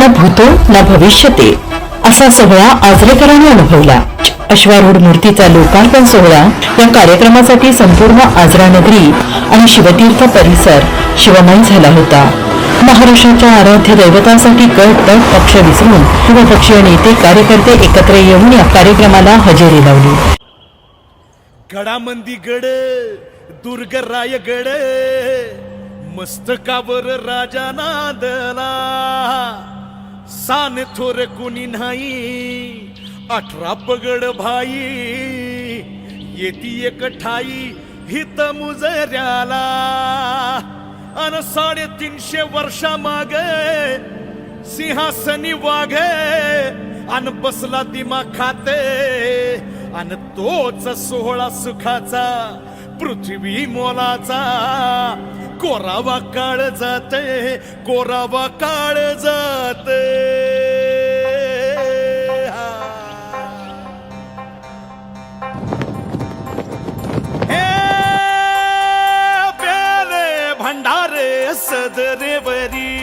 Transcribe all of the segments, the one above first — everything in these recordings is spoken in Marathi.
न भूतो न भविष्यते असा सोहळा आजरेकरांनी अनुभवला. अश्वारूढ मूर्तीचा लोकार्पण सोहळा या कार्यक्रमासाठी संपूर्ण आजरा नगरी आणि शिवतीर्थ परिसर शिवमय झाला होता. महाराष्ट्राच्या आराध्य दैवतासाठी गट तट पक्ष विसरून शिवपक्षीय नेते कार्यकर्ते एकत्र येऊन या कार्यक्रमाला हजेरी लावली. गडामंदी गड दुर्ग रायगड मस्तकावर राजा नादला. सान थोर कोणी नाही अठरा पगड भाई. येती एक ठाई हित मुजऱ्याला. अन साडेतीनशे वर्षा माग सिंहासनी वाघ. अन बसला दिमा खाते अन तोच सोहळा सुखाचा पृथ्वी मोलाचा. कोरावा काळ जाते कोरावा काळ जाते हे. भंडारे सदरेवरी.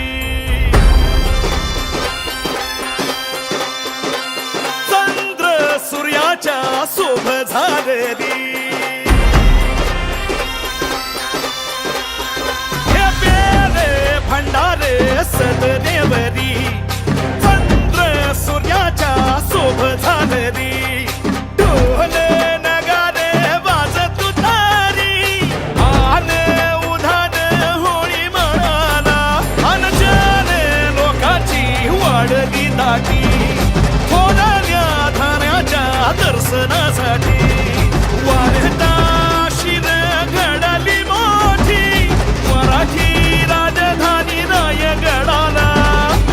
चंद्र सूर्याच्या शोभ झालेली. दर्शनासाठी वाढता शिर घडली मोठी मराठी राजधानी रायगडाला.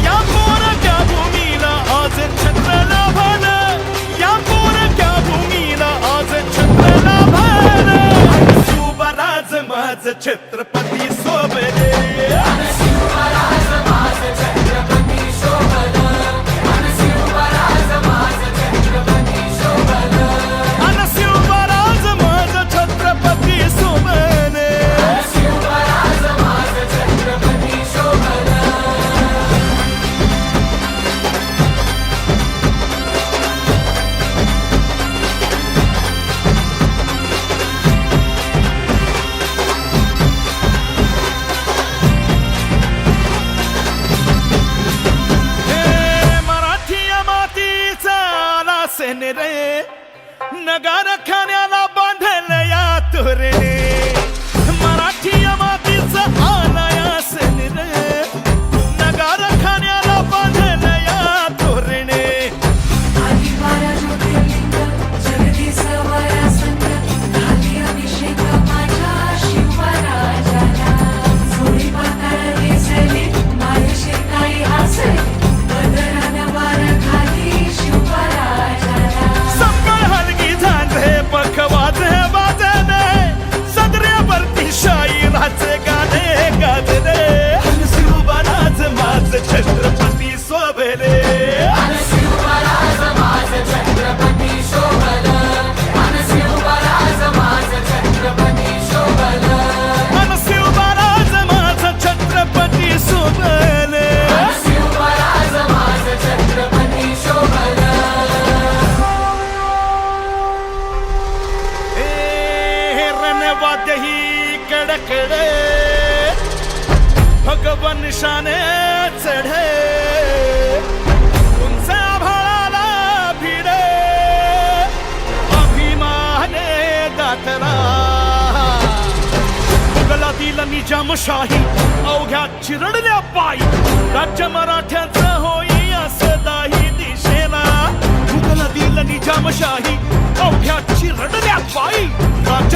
या पोरक्या भूमीला आज छत्र लाभलं या पोरक्या भूमीला आज छत्र लाभलं शिवराज माझ छत्रपती सोबले लासेन रे। नगार खाण्याला बांधेल या तुरे। ही कडकडे. भगवन शाने चढे तुमचा भाळाला भिडे अभिमाने दातरा मुगलातील निजामशाही अवघ्या चिरडल्या पायी. राज्य मराठ्याचं होई असदाही दिशेला. मुगलातील निजामशाही अवघ्या चिरडल्या पायी. राज्य